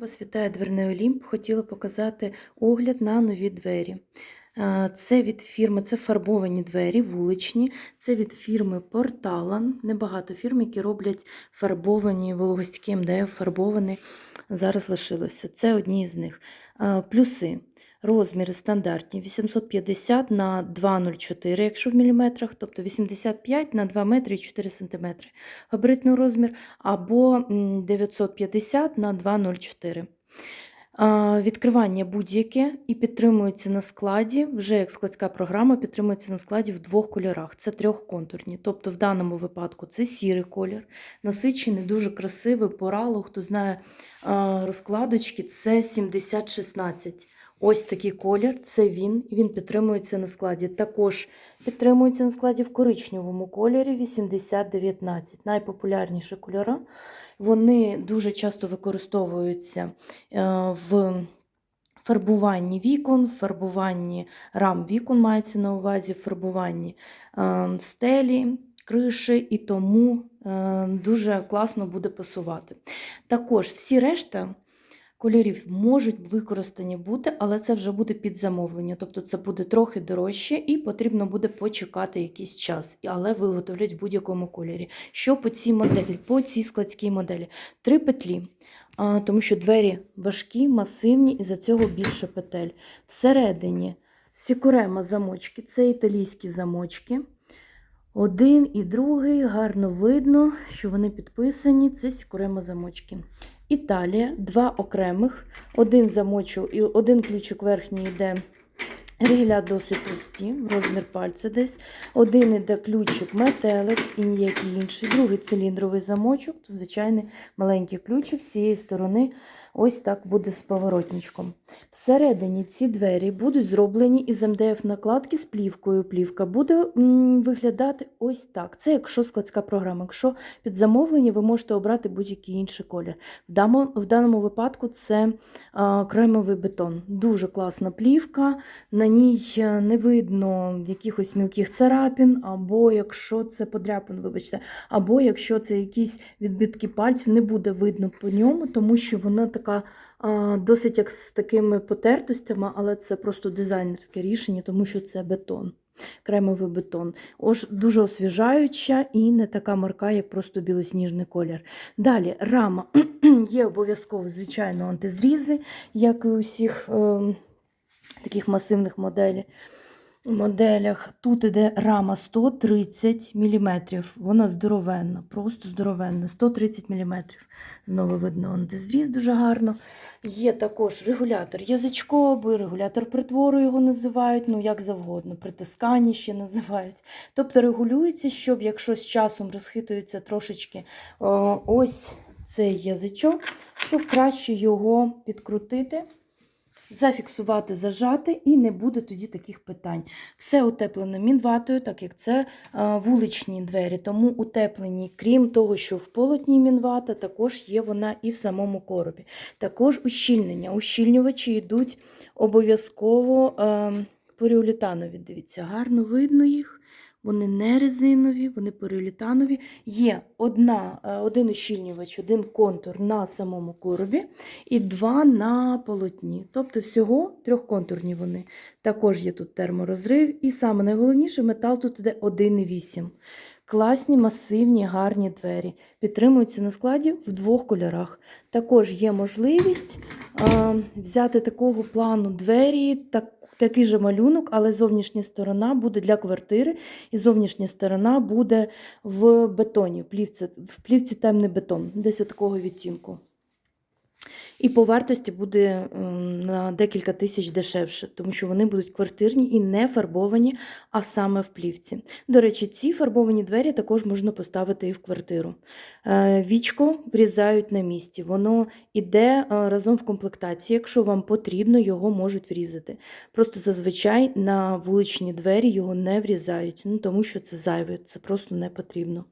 Вас вітає дверний Олімп. Хотіла показати огляд на нові двері. Це від фірми, це фарбовані двері, вуличні. Це від фірми Порталан. Небагато фірм, які роблять фарбовані вологостійкі МДФ, фарбовані. Зараз лишилося. Це одні з них. Плюси. Розміри стандартні 850 на 2,04, якщо в міліметрах, тобто 85 на 2 метри і 4 сантиметри. Габаритний розмір або 950 на 2,04. Відкривання будь-яке і підтримується на складі, вже як складська програма, підтримується на складі в двох кольорах. Це трьохконтурні. Тобто в даному випадку це сірий колір, насичений, дуже красивий, порало. Хто знає розкладочки, це 7016. Ось такий колір, це він, він підтримується на складі. Також підтримується на складі в коричневому кольорі 8019. Найпопулярніші кольори. Вони дуже часто використовуються е, в фарбуванні вікон, в фарбуванні рам вікон мається на увазі, фарбуванні е, стелі, криші, і тому е, дуже класно буде пасувати. Також всі решта кольорів можуть використані бути, але це вже буде під замовлення. Тобто це буде трохи дорожче і потрібно буде почекати якийсь час, але виготовлять в будь-якому кольорі. Що по цій моделі, по цій складській моделі? Три петлі. Тому що двері важкі, масивні, і за цього більше петель. Всередині сікурема замочки, це італійські замочки. Один і другий гарно видно, що вони підписані. Це сікурема замочки. Італія, два окремих, один замочок і один ключик верхній йде. Ріля досить товсті, розмір пальця десь. Один іде ключик метелик і ніякий інший. Другий циліндровий замочок, то звичайний маленький ключик з цієї сторони. Ось так буде з поворотничком. Всередині ці двері будуть зроблені із МДФ-накладки з плівкою. Плівка буде виглядати ось так. Це якщо складська програма. Якщо під замовлення, ви можете обрати будь-який інший колір. В даному, випадку це кремовий бетон. Дуже класна плівка, на ній е, не видно якихось мілких царапін, або якщо це подряпин, вибачте, або якщо це якісь відбитки пальців, не буде видно по ньому, тому що вона така а, досить як з такими потертостями, але це просто дизайнерське рішення, тому що це бетон. Кремовий бетон. Ож дуже освіжаюча і не така марка, як просто білосніжний колір. Далі рама є обов'язково, звичайно, антизрізи, як і у всіх е, таких масивних моделей. Моделях тут іде рама 130 мм. Вона здоровенна, просто здоровенна. 130 мм. Знову видно антизріз дуже гарно. Є також регулятор язичковий, регулятор притвору його називають, ну як завгодно, притискання ще називають. Тобто регулюється, щоб якщо з часом розхитується трошечки ось цей язичок, щоб краще його підкрутити. Зафіксувати, зажати, і не буде тоді таких питань. Все утеплено мінватою, так як це а, вуличні двері, тому утеплені, крім того, що в полотні мінвата, також є вона і в самому коробі. Також ущільнення. Ущільнювачі йдуть обов'язково а, поліуретанові. Дивіться, гарно видно їх. Вони не резинові, вони поліуретанові. Є одна, е, один ущільнювач, один контур на самому коробі і два на полотні. Тобто всього трьохконтурні вони. Також є тут терморозрив. І саме найголовніше, метал тут іде 1,8. Класні, масивні, гарні двері. Підтримуються на складі в двох кольорах. Також є можливість е, взяти такого плану двері. так Такий же малюнок, але зовнішня сторона буде для квартири, і зовнішня сторона буде в бетоні, в плівці, в плівці темний бетон, десь такого відтінку. І по вартості буде ем, на декілька тисяч дешевше, тому що вони будуть квартирні і не фарбовані, а саме в плівці. До речі, ці фарбовані двері також можна поставити і в квартиру. Е, Вічко врізають на місці, воно йде е, разом в комплектації. Якщо вам потрібно, його можуть врізати. Просто зазвичай на вуличні двері його не врізають, ну, тому що це зайве, це просто не потрібно.